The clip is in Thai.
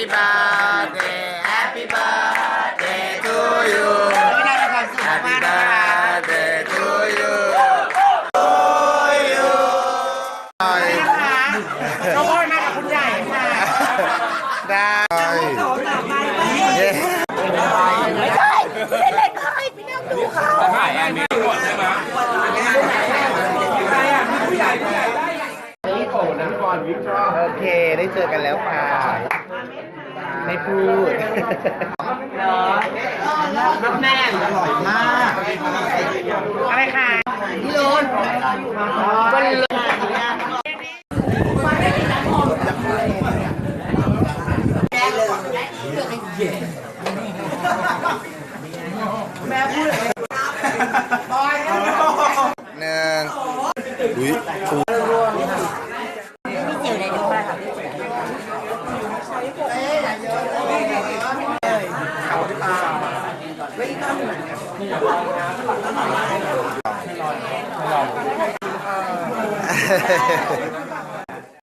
Happy birthday Happy birthday to you พี่ได้ความสุข Happy มาก birthday to you to you นะคะน้องโอ้ยมากับคุณใหญ่ค่ะได้เย้โอเค ได้เจอกันแล้วค่ะ ไม่พูดน้ำแน่อร่อยมากอะไรค่ะพี่ลุนก็เลยแม่พูดเลยหนึ่งอุ้ย เ